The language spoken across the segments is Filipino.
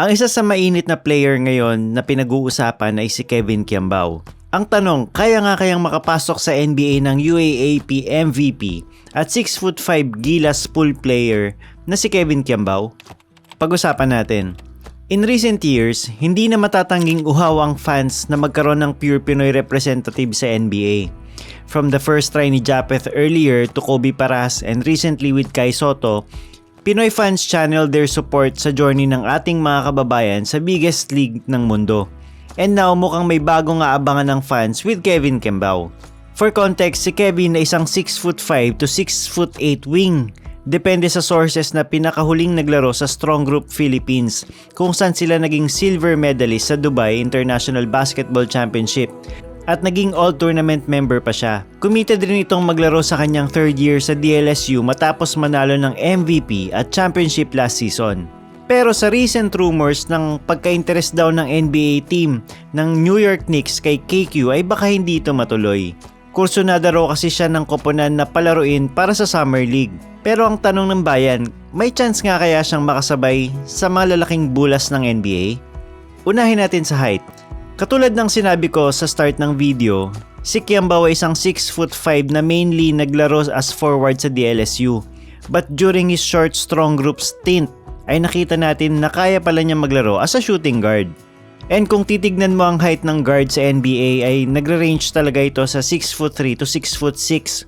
Ang isa sa mainit na player ngayon na pinag-uusapan ay si Kevin Kiambao. Ang tanong, kaya nga kayang makapasok sa NBA ng UAAP MVP at 6'5 Gilas pool player na si Kevin Kiambao? Pag-usapan natin. In recent years, hindi na matatangging uhaw ang fans na magkaroon ng pure Pinoy representative sa NBA. From the first try ni Japeth earlier to Kobe Paras and recently with Kai Soto, Pinoy fans channel their support sa journey ng ating mga kababayan sa biggest league ng mundo. And now mukhang may bagong aabangan ng fans with Kevin Kembao. For context, si Kevin ay isang 6'5 to 6'8 wing. Depende sa sources na pinakahuling naglaro sa Strong Group Philippines kung saan sila naging silver medalist sa Dubai International Basketball Championship at naging all-tournament member pa siya. Committed rin itong maglaro sa kanyang third year sa DLSU matapos manalo ng MVP at championship last season. Pero sa recent rumors ng pagka-interest daw ng NBA team ng New York Knicks kay KQ ay baka hindi ito matuloy. Kursunada raw kasi siya ng koponan na palaruin para sa Summer League. Pero ang tanong ng bayan, may chance nga kaya siyang makasabay sa mga lalaking bulas ng NBA? Unahin natin sa height. Katulad ng sinabi ko sa start ng video, si Kiambao ay isang 6'5 na mainly naglaro as forward sa DLSU. But during his short strong group stint, ay nakita natin na kaya pala niya maglaro as a shooting guard. And kung titignan mo ang height ng guard sa NBA ay nagre-range talaga ito sa 6'3 to 6'6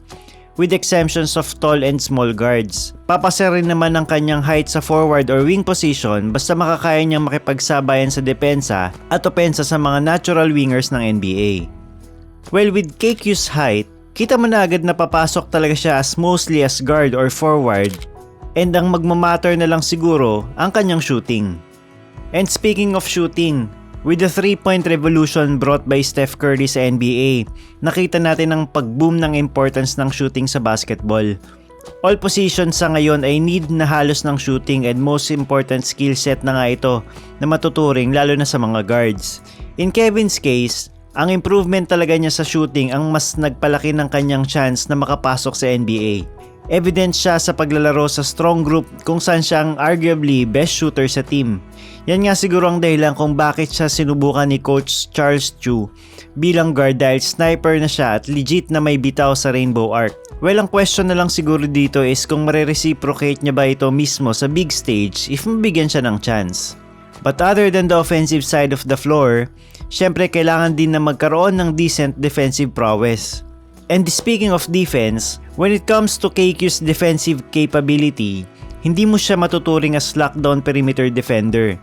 with exemptions of tall and small guards. Papasa rin naman ang kanyang height sa forward or wing position basta makakaya niyang makipagsabayan sa depensa at opensa sa mga natural wingers ng NBA. Well, with KQ's height, kita mo na agad na papasok talaga siya as mostly as guard or forward and ang magmamatter na lang siguro ang kanyang shooting. And speaking of shooting, With the 3-point revolution brought by Steph Curry sa NBA, nakita natin ang pag-boom ng importance ng shooting sa basketball. All positions sa ngayon ay need na halos ng shooting and most important skill set na nga ito na matuturing lalo na sa mga guards. In Kevin's case, ang improvement talaga niya sa shooting ang mas nagpalaki ng kanyang chance na makapasok sa NBA. Evidence siya sa paglalaro sa strong group kung saan siya ang arguably best shooter sa team. Yan nga siguro ang dahilan kung bakit siya sinubukan ni Coach Charles Chu bilang guard dahil sniper na siya at legit na may bitaw sa Rainbow Arc. Well, ang question na lang siguro dito is kung marereciprocate niya ba ito mismo sa big stage if mabigyan siya ng chance. But other than the offensive side of the floor, syempre kailangan din na magkaroon ng decent defensive prowess. And speaking of defense, when it comes to KQ's defensive capability, hindi mo siya matuturing as lockdown perimeter defender.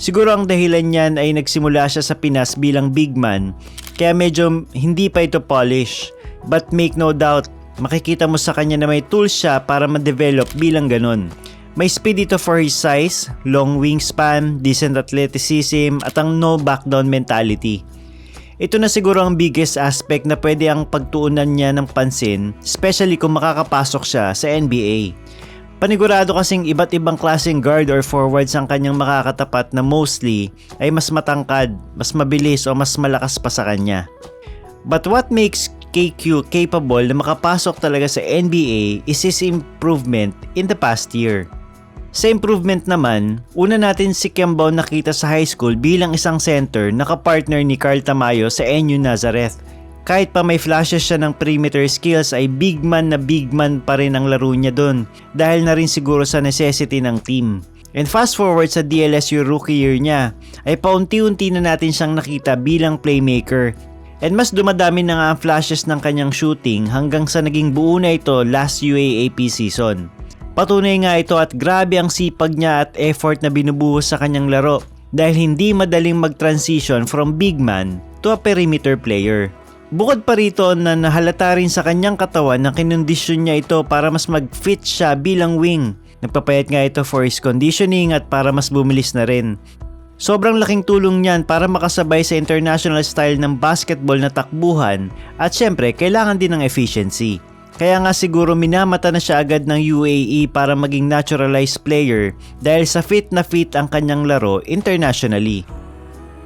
Siguro ang dahilan niyan ay nagsimula siya sa Pinas bilang big man, kaya medyo hindi pa ito polish. But make no doubt, makikita mo sa kanya na may tools siya para ma-develop bilang ganon. May speed ito for his size, long wingspan, decent athleticism, at ang no backdown mentality. Ito na siguro ang biggest aspect na pwede ang pagtuunan niya ng pansin, especially kung makakapasok siya sa NBA. Panigurado kasing iba't ibang klaseng guard or forwards ang kanyang makakatapat na mostly ay mas matangkad, mas mabilis o mas malakas pa sa kanya. But what makes KQ capable na makapasok talaga sa NBA is his improvement in the past year. Sa improvement naman, una natin si Kembao nakita sa high school bilang isang center na kapartner ni Carl Tamayo sa NU Nazareth. Kahit pa may flashes siya ng perimeter skills ay big man na big man pa rin ang laro niya doon dahil na rin siguro sa necessity ng team. And fast forward sa DLSU rookie year niya, ay paunti-unti na natin siyang nakita bilang playmaker. And mas dumadami na nga ang flashes ng kanyang shooting hanggang sa naging buo na ito last UAAP season. Patunay nga ito at grabe ang sipag niya at effort na binubuhos sa kanyang laro dahil hindi madaling mag-transition from big man to a perimeter player. Bukod pa rito na nahalata rin sa kanyang katawan na kinondisyon niya ito para mas mag-fit siya bilang wing. Nagpapayat nga ito for his conditioning at para mas bumilis na rin. Sobrang laking tulong niyan para makasabay sa international style ng basketball na takbuhan at syempre kailangan din ng efficiency. Kaya nga siguro minamata na siya agad ng UAE para maging naturalized player dahil sa fit na fit ang kanyang laro internationally.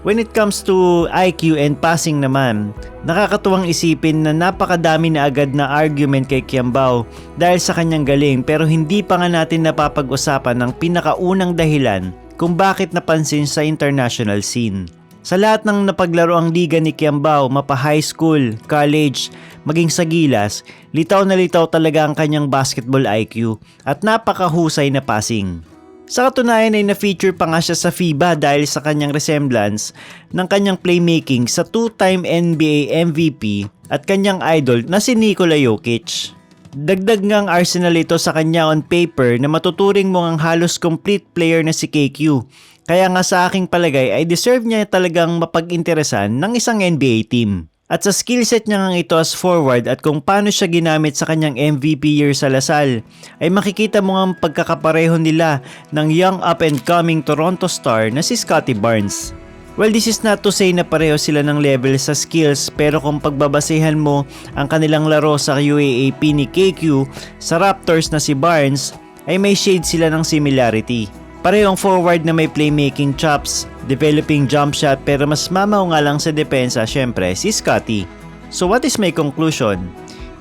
When it comes to IQ and passing naman, nakakatuwang isipin na napakadami na agad na argument kay Kiambao dahil sa kanyang galing pero hindi pa nga natin napapag-usapan ng pinakaunang dahilan kung bakit napansin sa international scene. Sa lahat ng napaglaro ang liga ni Kiambao, mapa high school, college, maging sa Gilas, litaw na litaw talaga ang kanyang basketball IQ at napakahusay na passing. Sa katunayan ay na-feature pa nga siya sa FIBA dahil sa kanyang resemblance ng kanyang playmaking sa two-time NBA MVP at kanyang idol na si Nikola Jokic. Dagdag nga ang arsenal ito sa kanya on paper na matuturing mo ang halos complete player na si KQ. Kaya nga sa aking palagay ay deserve niya talagang mapag-interesan ng isang NBA team. At sa skill set niya nga ito as forward at kung paano siya ginamit sa kanyang MVP year sa Lasal, ay makikita mo ang pagkakapareho nila ng young up and coming Toronto star na si Scottie Barnes. Well, this is not to say na pareho sila ng level sa skills pero kung pagbabasehan mo ang kanilang laro sa UAAP ni KQ sa Raptors na si Barnes ay may shade sila ng similarity. Parehong forward na may playmaking chops, developing jump shot pero mas mamaw nga lang sa depensa syempre si Scotty. So what is my conclusion?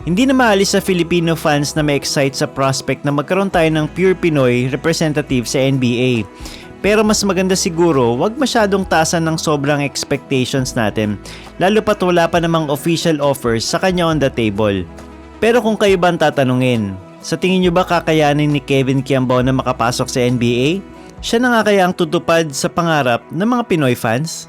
Hindi na maalis sa Filipino fans na may-excite sa prospect na magkaroon tayo ng pure Pinoy representative sa NBA. Pero mas maganda siguro, wag masyadong tasan ng sobrang expectations natin, lalo pat wala pa namang official offers sa kanya on the table. Pero kung kayo ba ang tatanungin, sa tingin nyo ba kakayanin ni Kevin Kiambao na makapasok sa NBA? Siya na nga kaya ang tutupad sa pangarap ng mga Pinoy fans?